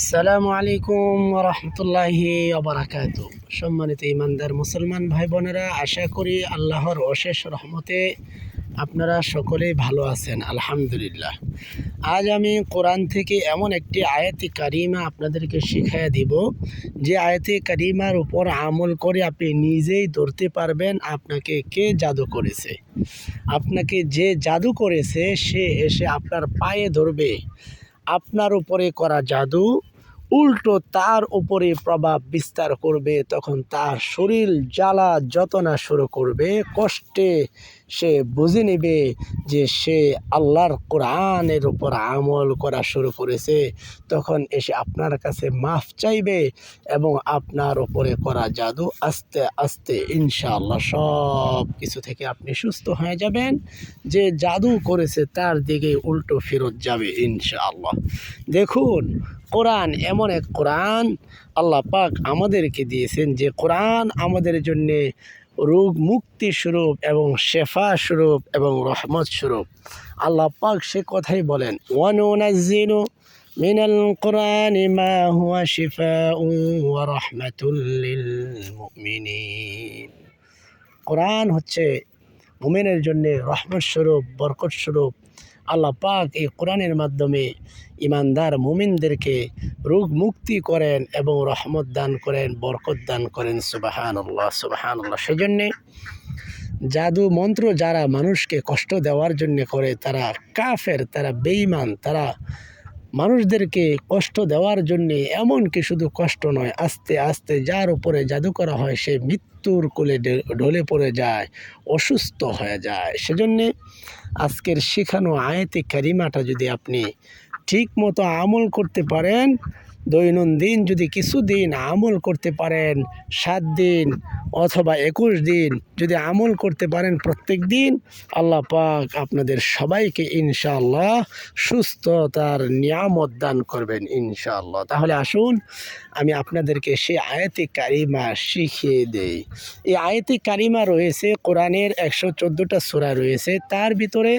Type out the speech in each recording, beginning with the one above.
আসসালামু আলাইকুম রহমতুল্লাহি অবরাকাত সম্মানিত ইমানদার মুসলমান ভাই বোনেরা আশা করি আল্লাহর অশেষ রহমতে আপনারা সকলেই ভালো আছেন, আলহামদুলিল্লাহ। আজ আমি কোরআন থেকে এমন একটি আয়াতি কারিমা আপনাদেরকে শিখাইয়া দিব, যে আয়াতি কারিমার উপর আমল করে আপনি নিজেই ধরতে পারবেন আপনাকে কে জাদু করেছে। আপনাকে যে জাদু করেছে, সে এসে আপনার পায়ে ধরবে। আপনার উপরে করা জাদু উল্টো তার উপরে প্রভাব বিস্তার করবে, তখন তার শরীর জ্বালা যতনা শুরু করবে, কষ্টে সে বুঝে নেবে যে সে আল্লাহর কোরআনের উপর আমল করা শুরু করেছে। তখন এসে আপনার কাছে মাফ চাইবে এবং আপনার উপরে করা জাদু আস্তে আস্তে ইনশাআল্লাহ সব কিছু থেকে আপনি সুস্থ হয়ে যাবেন। যে জাদু করেছে তার দিকে উল্টো ফেরত যাবে ইনশাআল্লাহ। দেখুন কোরআন, এমন এক কোরআন আল্লাহ পাক আমাদেরকে দিয়েছেন যে কোরআন আমাদের জন্যে রোগ মুক্তি স্বরূপ এবং শেফা স্বরূপ এবং রহমত স্বরূপ। আল্লাহ পাক সে কথাই বলেন ওয়ানুনাজ্জিনু মিনাল কোরআনি কোরআন হচ্ছে মুমিনের জন্য রহমত স্বরূপ, বরকত স্বরূপ আল্লাহ পাক এই কোরআনের মাধ্যমে ইমানদার মুমিনদেরকে রোগ মুক্তি করেন এবং রহমত দান করেন, বরকত দান করেন সুবাহান আল্লাহ সুবাহান আল্লাহ সেজন্যে জাদু মন্ত্র যারা মানুষকে কষ্ট দেওয়ার জন্য করে, তারা কাফের, তারা বেইমান তারা মানুষদেরকে কষ্ট দেওয়ার জন্যে এমনকি শুধু কষ্ট নয়, আস্তে আস্তে যার উপরে জাদু করা হয় সে মৃত্যুর কোলে ঢলে পড়ে যায়, অসুস্থ হয়ে যায়। সেজন্যে আজকের শেখানো আয়তে ক্যারিমাটা যদি আপনি ঠিক মতো আমল করতে পারেন দৈনন্দিন যদি কিছুদিন আমল করতে পারেন, সাত দিন অথবা একুশ দিন যদি আমল করতে পারেন প্রত্যেক দিন, আল্লাহ পাক আপনাদের সবাইকে ইনশাআল্লাহ সুস্থতার নিয়ামত দান করবেন ইনশাআল্লাহ। তাহলে আসুন আমি আপনাদেরকে সে আয়তে কারিমা শিখিয়ে দেই। এই আয়তে কারিমা রয়েছে, কোরআনের একশো চোদ্দোটা সোরা রয়েছে, তার ভিতরে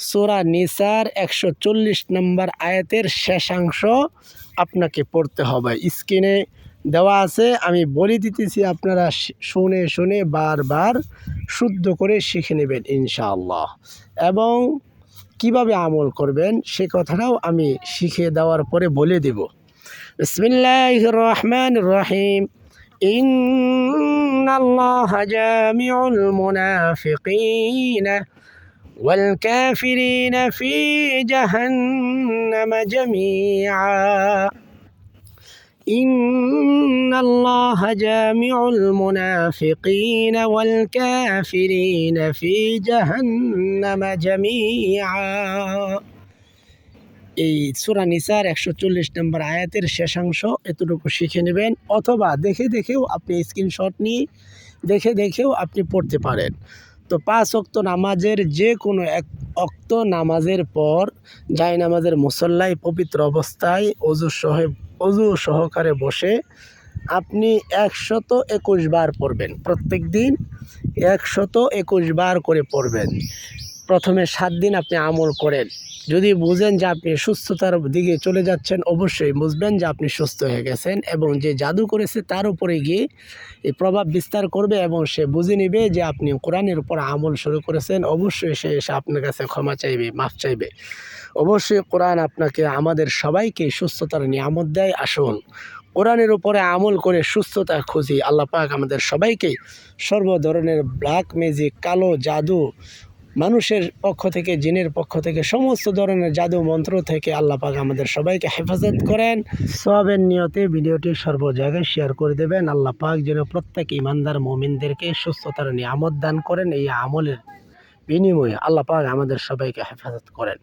সোরা নিসার একশো চল্লিশ নম্বর আয়াতের শেষাংশ আপনাকে পড়তে হবে। স্ক্রিনে দেওয়া আছে, আমি বলে দিতেছি, আপনারা শুনে শুনে বারবার শুদ্ধ করে শিখে নেবেন ইনশাআল্লাহ। এবং কীভাবে আমল করবেন, সে কথাটাও আমি শিখে দেওয়ার পরে বলে দেব। বিসমিল্লাহ রহমান রহিম ইন্নাল্লাহ জামিউল মুনাফিকিনা। والكافرين في جهنم جميعا إن الله جامع المنافقين والكافرين في جهنم جميعا এই সুরা নিসার একশো চল্লিশ নম্বর আয়াতের শেষাংশ এতটুকু শিখে নেবেন অথবা দেখে দেখেও আপনি স্ক্রিনশট নিয়ে দেখে দেখেও আপনি পড়তে পারেন তো পাঁচ অক্ত নামাজের যে কোনো এক অক্ত নামাজের পর যাই নামাজের মুসল্লায় পবিত্র অবস্থায় অজু সহে, অজু সহকারে বসে আপনি একশত একুশ বার পড়বেন। প্রত্যেক দিন একশত একুশ বার করে পড়বেন। প্রথমে সাত দিন আপনি আমল করেন। যদি বুঝেন যে আপনি সুস্থতার দিকে চলে যাচ্ছেন, অবশ্যই বুঝবেন যে আপনি সুস্থ হয়ে গেছেন এবং যে জাদু করেছে তার উপরে গিয়ে প্রভাব বিস্তার করবে এবং সে বুঝে নেবে যে আপনি কোরআনের উপর আমল শুরু করেছেন, অবশ্যই সে এসে আপনার কাছে ক্ষমা চাইবে, মাফ চাইবে। অবশ্যই কোরআন আপনাকে আমাদের সবাইকে সুস্থতার নিয়ামত দেয়। আসুন, কোরআনের উপরে আমল করে সুস্থতা খুঁজি। আল্লাহ পাক আমাদের সবাইকে সর্ব ধরনের ব্ল্যাক ম্যাজিক কালো জাদু মানুষের পক্ষ থেকে, জিনের পক্ষ থেকে, সমস্ত ধরনের জাদু মন্ত্র থেকে আল্লাহ পাক আমাদের সবাইকে হেফাজত করেন। সবের নিয়তে ভিডিওটি সর্ব জায়গায় শেয়ার করে দেবেন। আল্লাহ পাক যেন প্রত্যেক ইমানদার মমিনদেরকে সুস্থতার নিয়ামত দান করেন। এই আমলের বিনিময়ে আল্লাহ পাক আমাদের সবাইকে হেফাজত করেন।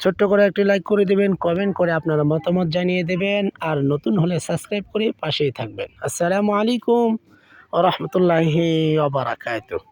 ছোট্ট করে একটি লাইক করে দেবেন কমেন্ট করে আপনারা মতামত জানিয়ে দেবেন। আর নতুন হলে সাবস্ক্রাইব করে পাশেই থাকবেন। আসসালামু আলাইকুম রহমতুল্লাহি ওবরাকাতুহ